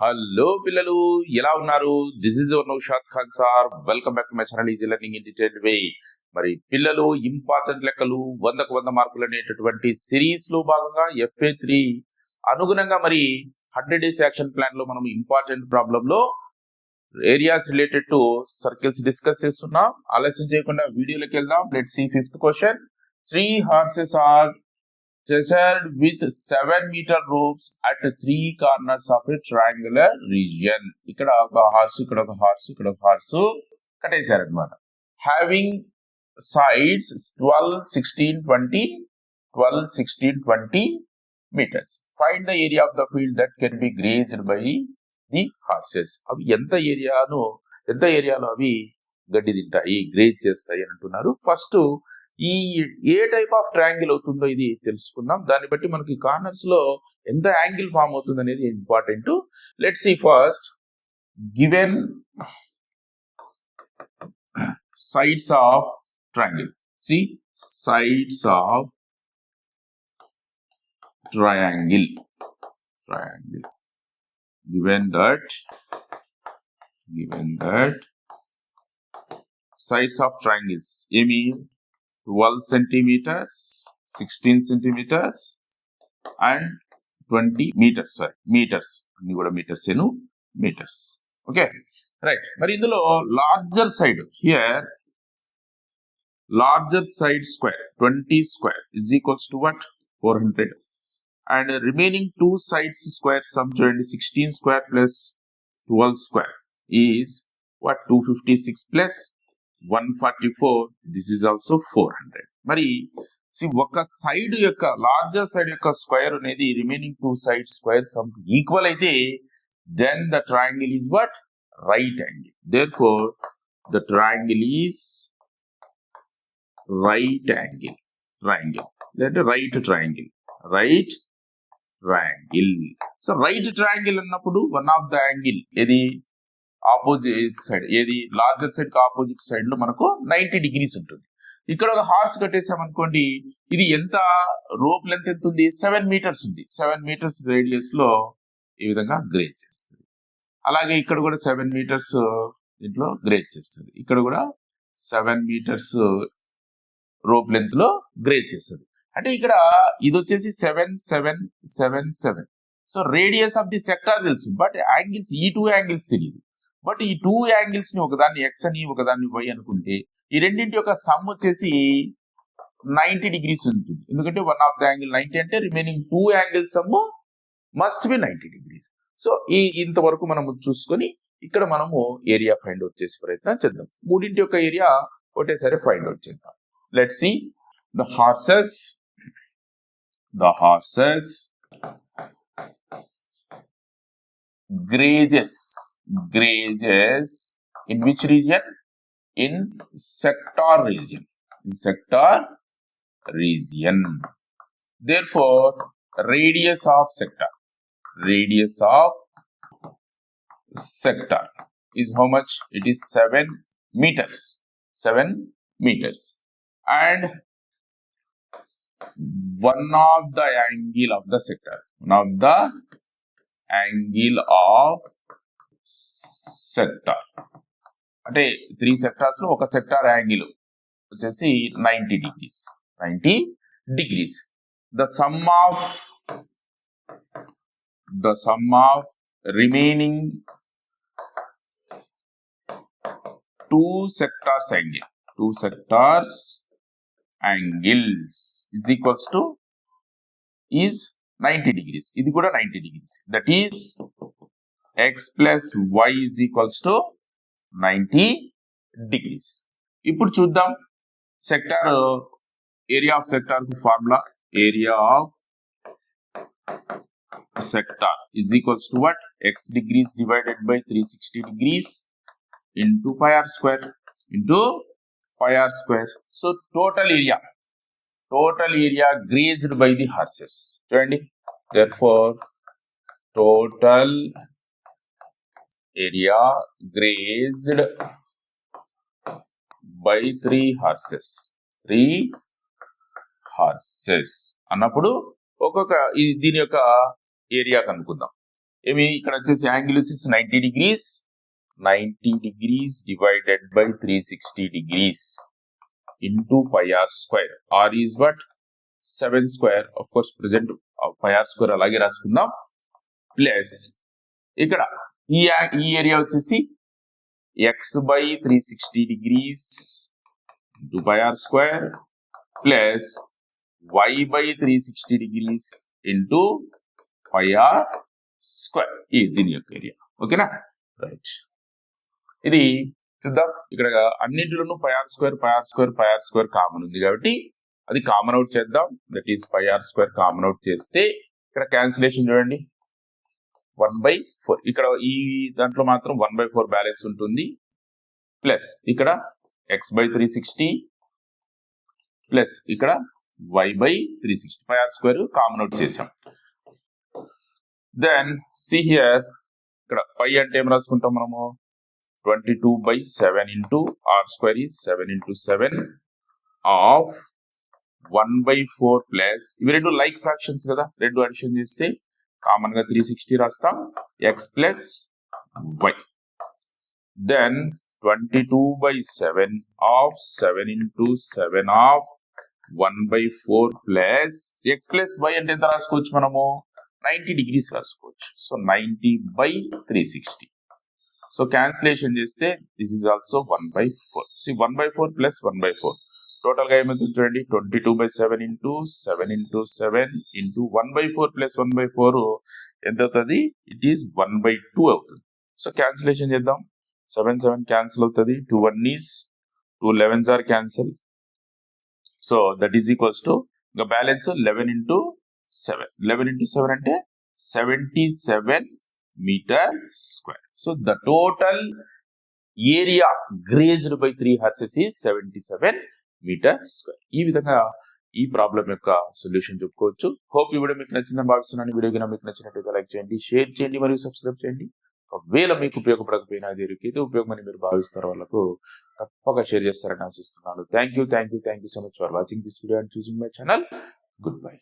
Hello పిల్లలు ఎలా ఉన్నారు? This is your Naushad Khan sir welcome back to my channel easy learning in detail way మరి పిల్లలు important లెక్కలు వందకు వంద మార్కులు అనేటటువంటి సిరీస్లో భాగంగా ఎఫ్ఏ త్రీ అనుగుణంగా మరి హండ్రెడ్ డేస్ యాక్షన్ ప్లాన్లో మనం ఇంపార్టెంట్ ప్రాబ్లం లో areas related to circles discuss చేస్తున్నాం. ఆలస్యం చేయకుండా వీడియోలోకి వెళ్దాం. Let see fifth question three horses are measured with 7 meter ropes at three corners of a triangular region. ఇక్కడ ఒక హార్స్ ఇక్కడ ఒక హార్స్ ఇక్కడ ఒక హార్స్ కట్టేశారు అనమాట having sides twelve sixteen twenty twelve sixteen twenty metres find the area of the field that can be grazed by the horses అవి ఎంత ఏరియాను ఎంత ఏరియాలో అవి గడ్డి తింటాయి గ్రేజ్ చేస్తాయి అని అంటున్నారు. ఫస్ట్ ఈ ఏ టైప్ ఆఫ్ ట్రయాంగిల్ అవుతుందో ఇది తెలుసుకుందాం. దాన్ని బట్టి మనకి కార్నర్స్లో ఎంత యాంగిల్ ఫామ్ అవుతుంది అనేది important let see first given sides of triangle see sides of triangle triangle given that given that sides of triangles. ఏమి? 12 centimeters 16 centimeters and 20 meters sorry meters. అన్ని కూడా meters ఏను? meters. ఓకే రైట్ మరి ఇందులో larger side here larger side square 20 square is equals to what 400 and remaining two sides square sum చూడండి 16 square plus 12 square is what 256 plus one forty four this is also four hundred మరి see, ఒక side యొక్క larger side యొక్క square అనేది remaining two side square sum equal అయితే then the triangle is what right angle therefore the triangle is right angle triangle లేదంటే right triangle right triangle so right triangle అన్నప్పుడు one of the angle ఏది? Opposite side ఏది larger సైడ్కి opposite సైడ్లో మనకు ninety degrees ఉంటుంది. ఇక్కడ ఒక హార్స్ కట్టేసామనుకోండి ఇది ఎంత రోప్ లెంత్ ఎంత ఉంది? సెవెన్ మీటర్స్ ఉంది. సెవెన్ మీటర్స్ రేడియస్లో ఈ విధంగా గ్రేజ్ చేస్తుంది. అలాగే ఇక్కడ కూడా సెవెన్ మీటర్స్ దీంట్లో గ్రేజ్ చేస్తుంది. ఇక్కడ కూడా సెవెన్ మీటర్స్ రోప్ లెంత్లో గ్రేడ్ చేస్తుంది. అంటే ఇక్కడ ఇది వచ్చేసి seven seven seven seven so radius of the sector తెలుసు బట్ యాంగిల్స్ ఈ టూ యాంగిల్స్ తెలియదు బట్ ఈ టూ యాంగిల్స్ని ఒకదాన్ని ఎక్స్ అని ఒకదాన్ని వై అనుకుంటే ఈ రెండింటి యొక్క సమ్ వచ్చేసి నైంటీ డిగ్రీస్ ఉంటుంది. ఎందుకంటే one of the angle ninety అంటే remaining two angles sum must be ninety degrees. So ఈ ఇంతవరకు మనము చూసుకొని ఇక్కడ మనము ఏరియా ఫైండ్ అవుట్ చేసే ప్రయత్నం చేద్దాం. మూడింటి యొక్క ఏరియా ఒకటేసారి ఫైండ్ అవుట్ చేద్దాం. Let see the horses the horses grazes grazes in which region? In sector region. In sector region. Therefore, radius of sector. Radius of sector is how much? It is 7 meters. 7 meters. And one of the angle of the sector. One of the angle of sector. అంటే three సెక్టార్స్లో ఒక sector angle వచ్చేసి ninety degrees ninety degrees the sum of the sum of remaining two sectors angle two sectors angles is equals to is ninety degrees ఇది కూడా ninety degrees that is X plus Y is equals to ninety degrees ఇప్పుడు చూద్దాం. Sector area of sector formula area of sector is equals to what X degrees divided by three sixty degrees into pi R square into pi R square so total area total area grazed by the horses. చూడండి. Therefore total area grazed by three horses three horses అన్నప్పుడు ఒక్కొక్క దీని యొక్క area కనుక్కుందాం. ఏమి? ఇక్కడ వచ్చేసి angle వచ్చేసి ninety degrees ninety degrees divided by three sixty degrees into pi R square R is but seven square of course present pi R square అలాగే రాసుకుందాం. ప్లస్ ఇక్కడ ఈ ఈ ఏరియా వచ్చేసి X by three sixty degrees into by R square plus Y by three sixty degrees into five R square ఈ దీని యొక్క area. ఓకేనా రైట్ ఇది చూద్దాం. ఇక్కడ అన్నింటిలోనూ pi r square pi r square pi r square common ఉంది కాబట్టి అది కామన్ అవుట్ చేద్దాం. That is pi r square common out చేస్తే ఇక్కడ క్యాన్సిలేషన్ చూడండి. One by four. ఇక్కడ ఈ దాంట్లో మాత్రం వన్ బై ఫోర్ బ్యాలెన్స్ ఉంటుంది. ప్లస్ ఇక్కడ x by three sixty plus ఇక్కడ y by three sixty five r square common out చేసాం దెన్ సి హియర్ ఇక్కడ పై అంటే ఏం రాసుకుంటాం మనము? Twenty two by seven into r square ఈ seven into seven of one by four plus ఇవి రెండు లైక్ ఫ్రాక్షన్స్ కదా. రెండు అడిషన్ చేస్తే కామన్గా త్రీ సిక్స్టీ రాస్తాం. X plus y then twenty two by seven of seven into seven of one by four plus x plus y అంటే ఎంత రాసుకోవచ్చు మనము? నైంటీ డిగ్రీస్ రాసుకోవచ్చు. So ninety by three sixty so cancellation చేస్తే this is also one by four see one by four plus one by four టోటల్గా ఏమవుతుంది చూడండి twenty two by seven into seven into seven into one by four plus one by four ఎంత అవుతుంది? It is one by two అవుతుంది. So cancellation చేద్దాం. Seven seven cancel అవుతుంది. Two one is two elevens are cancel so that is equals to ఇంకా balance eleven into seven eleven into seven అంటే seventy seven metre square so the total area grazed by three horses ఈ seventy seven metre square. ఈ విధంగా ఈ problem యొక్క solution చెప్పుకోవచ్చు. Hope ఈ video మీకు నచ్చిందని భావిస్తున్నాను. వీడియో కనుక మీకు నచ్చినట్లయితే లైక్ చేయండి షేర్ చేయండి మరియు సబ్స్క్రైబ్ చేయండి. ఒకవేళ మీకు ఉపయోగపడకపోయినా అది ఉపయోగమని మీరు భావిస్తారు వాళ్ళకు తప్పక షేర్ చేస్తారని ఆశిస్తున్నాను. Thank you thank you thank you so much for watching this video and choosing my channel good bye